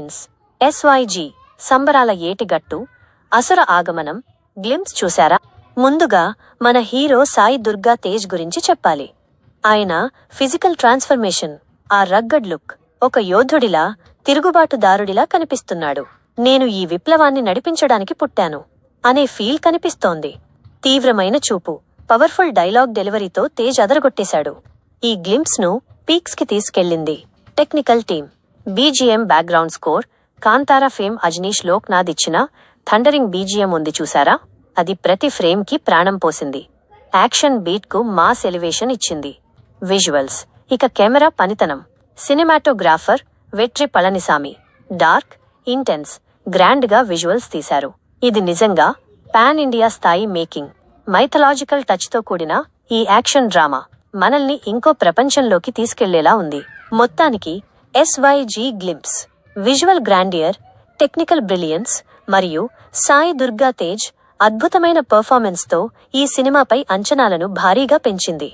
Friends ఎస్వైజీ సంబరాల ఏటిగట్టు అసుర ఆగమనం గ్లింప్స్ చూశారా? ముందుగా మన హీరో సాయి దుర్గా తేజ్ గురించి చెప్పాలి. ఆయన ఫిజికల్ ట్రాన్స్ఫర్మేషన్ ఆ రగ్గడ్ లుక్ ఒక యోధుడిలా తిరుగుబాటుదారుడిలా కనిపిస్తున్నాడు. నేను ఈ విప్లవాన్ని నడిపించడానికి పుట్టాను అనే ఫీల్ కనిపిస్తోంది. తీవ్రమైన చూపు పవర్ఫుల్ డైలాగ్ డెలివరీతో తేజ్ అదరగొట్టేశాడు. ఈ గ్లింప్స్ను పీక్స్కి పీక్స్కి తీసుకెళ్ళింది technical team BGM background score Kantara fame Ajaneesh Loknath ఇచ్చిన థండరింగ్ బీజిఎం ఉంది చూసారా? అది ప్రతి ఫ్రేమ్కి ప్రాణం పోసింది. యాక్షన్ బీట్కు మాస్ ఎలివేషన్ ఇచ్చింది. విజువల్స్ ఇక కెమెరా పనితనం. Cinematographer Vetri Palanisamy. Dark intense గ్రాండ్గా విజువల్స్ తీశారు. ఇది నిజంగా పాన్ ఇండియా స్థాయి మేకింగ్ మైథలాజికల్ టచ్తో కూడిన ఈ యాక్షన్ డ్రామా మనల్ని ఇంకో ప్రపంచంలోకి తీసుకెళ్ళేలా ఉంది. మొత్తానికి SYG glimpse visual grandeur technical brilliance మరియు సాయి దుర్గా తేజ్ అద్భుతమైన పెర్ఫార్మెన్స్తో ఈ సినిమాపై అంచనాలను భారీగా పెంచింది.